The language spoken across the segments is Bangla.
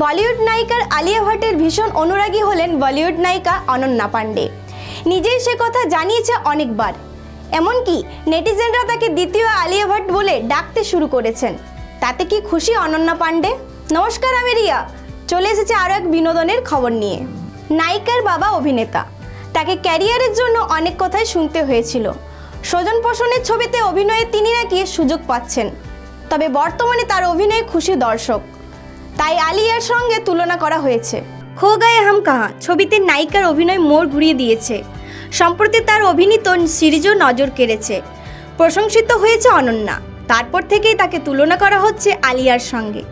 বলিউড নায়িকার আলিয়া ভাটের ভীষণ অনুরাগী হলেন বলিউড নায়িকা অনন্যা পাণ্ডে নিজেই সে কথা জানিয়েছে অনেকবার। এমনকি নেটিজেনরা তাকে দ্বিতীয় আলিয়া ভাট বলে ডাকতে শুরু করেছেন। তাতে কি খুশি অনন্যা পাণ্ডে নমস্কার আমি রিয়া চলে এসেছে আরও এক বিনোদনের খবর নিয়ে। নায়িকার বাবা অভিনেতা। তাকে ক্যারিয়ারের জন্য অনেক কথাই শুনতে হয়েছিল। স্বজন পোষণের ছবিতে অভিনয়ে তিনি নাকি সুযোগ পাচ্ছেন। তবে বর্তমানে তার অভিনয়ে খুশি দর্শক। তাই আলিয়ার সঙ্গে তুলনা করা হয়েছে। খো গায়ে হাম কাহা, ছবিতে নায়িকার অভিনয় মোড় ঘুরিয়ে দিয়েছে। সম্প্রতি তার অভিনীত সিরিজও নজর কেড়েছে। প্রশংসিত হয়েছে অনন্যা। তারপর থেকেই তাকে তুলনা করা হচ্ছে আলিয়ার সঙ্গে।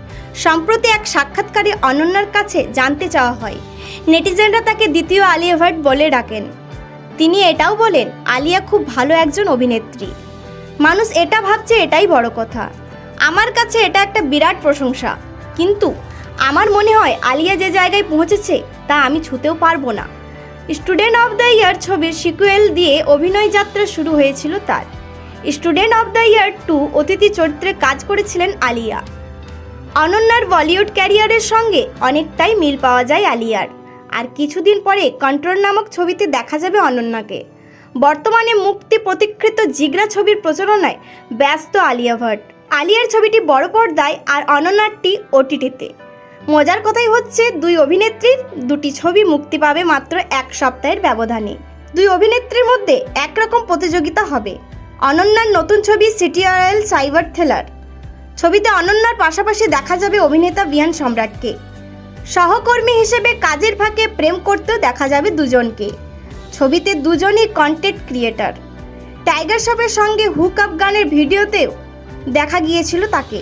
সম্প্রতি এক সাক্ষাৎকারে অনন্যার কাছে জানতে চাওয়া হয়, নেটিজেনরা তাকে দ্বিতীয় আলিয়া ভাট বলে ডাকেন। তিনি এটাও বলেন, আলিয়া খুব ভালো একজন অভিনেত্রী। মানুষ এটা ভাবছে এটাই বড় কথা। আমার কাছে এটা একটা বিরাট প্রশংসা। কিন্তু আমার মনে হয় আলিয়া যে জায়গায় পৌঁছেছে তা আমি ছুতেও পারব না। স্টুডেন্ট অফ দ্য ইয়ার ছবির সিকুয়েল দিয়ে অভিনয় যাত্রা শুরু হয়েছিল তার। Student of the year two অতিথি চরিত্রে কাজ করেছিলেন আলিয়া। অনন্যার বলিউড ক্যারিয়ারের সঙ্গে অনেকটাই মিল পাওয়া যায় আলিয়ার। আর কিছুদিন পরে কন্ট্রোল নামক ছবিতে দেখা যাবে অনন্যাকে। বর্তমানে মুক্তি প্রতীক্ষিত জিগরা ছবির প্রচারণায় ব্যস্ত আলিয়া ভাট আলিয়ার ছবিটি বড় পর্দায় আর অনন্যারটি ওটিটিতে। মজার কথাই হচ্ছে, দুই অভিনেত্রীর দুটি ছবি মুক্তি পাবে মাত্র এক সপ্তাহের ব্যবধানে। দুই অভিনেত্রীর মধ্যে একরকম প্রতিযোগিতা হবে। অনন্যার নতুন ছবি সিটি রয়্যাল সাইবার থ্রিলার। ছবিতে অনন্যার পাশাপাশি দেখা যাবে অভিনেতা বিয়ান সম্রাটকে। সহকর্মী হিসেবে কাজের ফাঁকে প্রেম করতেও দেখা যাবে দুজনকে। ছবিতে দুজনই কন্টেন্ট ক্রিয়েটার টাইগার শপের সঙ্গে হুক আপ গানের ভিডিওতেও দেখা গিয়েছিল তাকে।